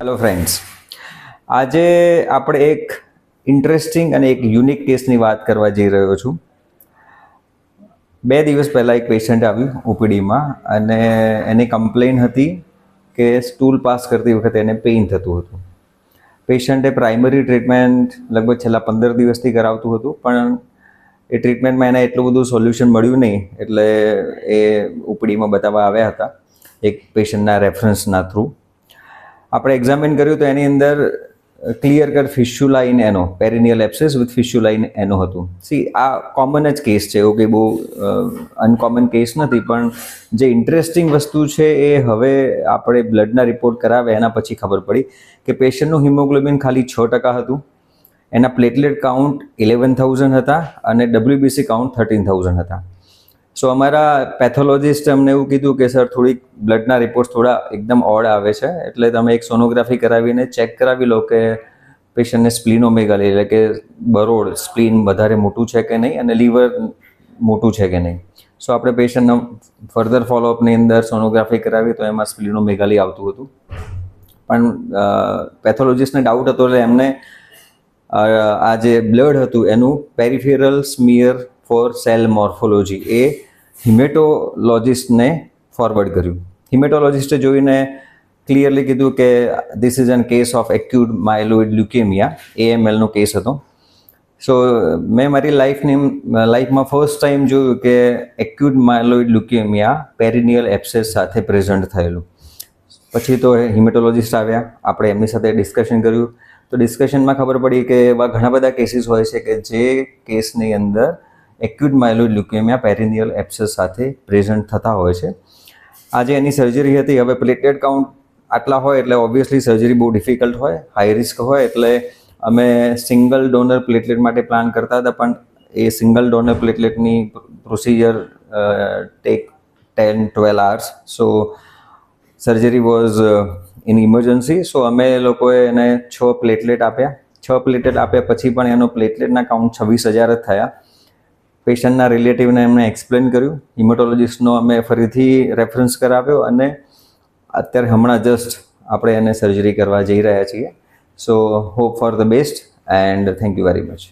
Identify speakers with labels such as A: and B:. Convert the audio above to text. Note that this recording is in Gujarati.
A: હેલો ફ્રેન્ડ્સ આજે આપણે એક ઇન્ટરેસ્ટિંગ અને એક યુનિક કેસની વાત કરવા જઈ રહ્યો છું. બે દિવસ પહેલાં એક પેશન્ટ આવ્યું ઓપીડીમાં અને એની કમ્પ્લેન હતી કે સ્ટૂલ પાસ કરતી વખતે એને પેઇન થતું હતું. પેશન્ટે પ્રાઇમરી ટ્રીટમેન્ટ લગભગ છેલ્લા પંદર દિવસથી કરાવતું હતું, પણ એ ટ્રીટમેન્ટમાં એને એટલું બધું સોલ્યુશન મળ્યું નહીં, એટલે એ ઉપડીમાં બતાવવા આવ્યા હતા, એક પેશન્ટના રેફરન્સના થ્રુ આપણે એક્ઝામિન કર્યું તો એની અંદર ક્લિયર કટ ફિશ્યુલા ઇન એનો પેરિનિયલ એપ્સિસ વિથ ફિશ્યુલા ઇન એનો હતું. સી આ કોમન જ કેસ છે, એવો કંઈ બહુ અનકોમન કેસ નથી, પણ જે ઇન્ટરેસ્ટિંગ વસ્તુ છે એ હવે આપણે બ્લડના રિપોર્ટ કરાવે, એના પછી ખબર પડી કે પેશન્ટનું હિમોગ્લોબિન ખાલી છ ટકા હતું, એના પ્લેટલેટ કાઉન્ટ ઇલેવન થાઉઝન્ડ હતા અને ડબલ્યુબીસી કાઉન્ટ થર્ટીન થાઉઝન્ડ હતા. સો અમારા પેથોલોજીસ્ટ અમને એવું કીધું કે સર થોડીક બ્લડના રિપોર્ટ થોડા એકદમ ઓડ આવે છે. એટલે તમે એક સોનોગ્રાફી કરાવીને ચેક કરાવી લો કે પેશન્ટને સ્પ્લિનોમેગાલી એટલે કે બરોડ સ્પ્લીન વધારે મોટું છે કે નહીં અને લીવર મોટું છે કે નહીં. સો આપણે પેશન્ટના ફર્ધર ફોલોઅપની અંદર સોનોગ્રાફી કરાવી તો એમાં સ્પ્લિનોમેગાલી આવતું હતું. પણ પેથોલોજીસ્ટને ડાઉટ હતો એટલે એમને આ જે બ્લડ હતું એનું peripheral smear for cell morphology એ હિમેટોલોજિસ્ટને ફોરવર્ડ કર્યું. હિમેટોલોજિસ્ટે જોઈને ક્લિયરલી કીધું કે this is an case of acute myeloid leukemia એએમએલનો case હતો. સો મેં મારી લાઈફની લાઈફમાં ફર્સ્ટ ટાઈમ જોયું કે એક્યુટ માયલોઇડ લ્યુકેમિયા પેરિનિયલ એપ્સેસ સાથે પ્રેઝન્ટ થયેલું. પછી તો હિમેટોલોજિસ્ટ આવ્યા, આપણે એમની સાથે ડિસ્કશન કર્યું. તો ડિસ્કશનમાં ખબર પડી કે એવા ઘણા બધા કેસીસ હોય છે કે જે કેસની અંદર એક્યુટ માયલોઇડ લ્યુકેમિયા પેરિનિયલ એપ્સેસ સાથે પ્રેઝન્ટ થતા હોય છે. આજે એની સર્જરી હતી, હવે પ્લેટલેટ કાઉન્ટ આટલા હોય એટલે ઓબ્વિયસલી સર્જરી બહુ ડિફિકલ્ટ હોય હાઈ રિસ્ક હોય એટલે અમે સિંગલ ડોનર પ્લેટલેટ માટે પ્લાન કરતા હતા, પણ એ single donor પ્લેટલેટની procedure take ten twelve hours so surgery was in emergency so અમે લોકોએ એને છ પ્લેટલેટ આપ્યા. છ પ્લેટલેટ આપ્યા પછી પણ એનો પ્લેટલેટના કાઉન્ટ છવ્વીસ હજાર જ થયા. પેશન્ટના રિલેટિવને એમને એક્સપ્લેન કર્યું. હિમોટોલોજીસ્ટનો અમે ફરીથી રેફરન્સ કરાવ્યો અને અત્યારે હમણાં જસ્ટ આપણે એને સર્જરી કરવા જઈ રહ્યા છીએ. So hope for the best and thank you very much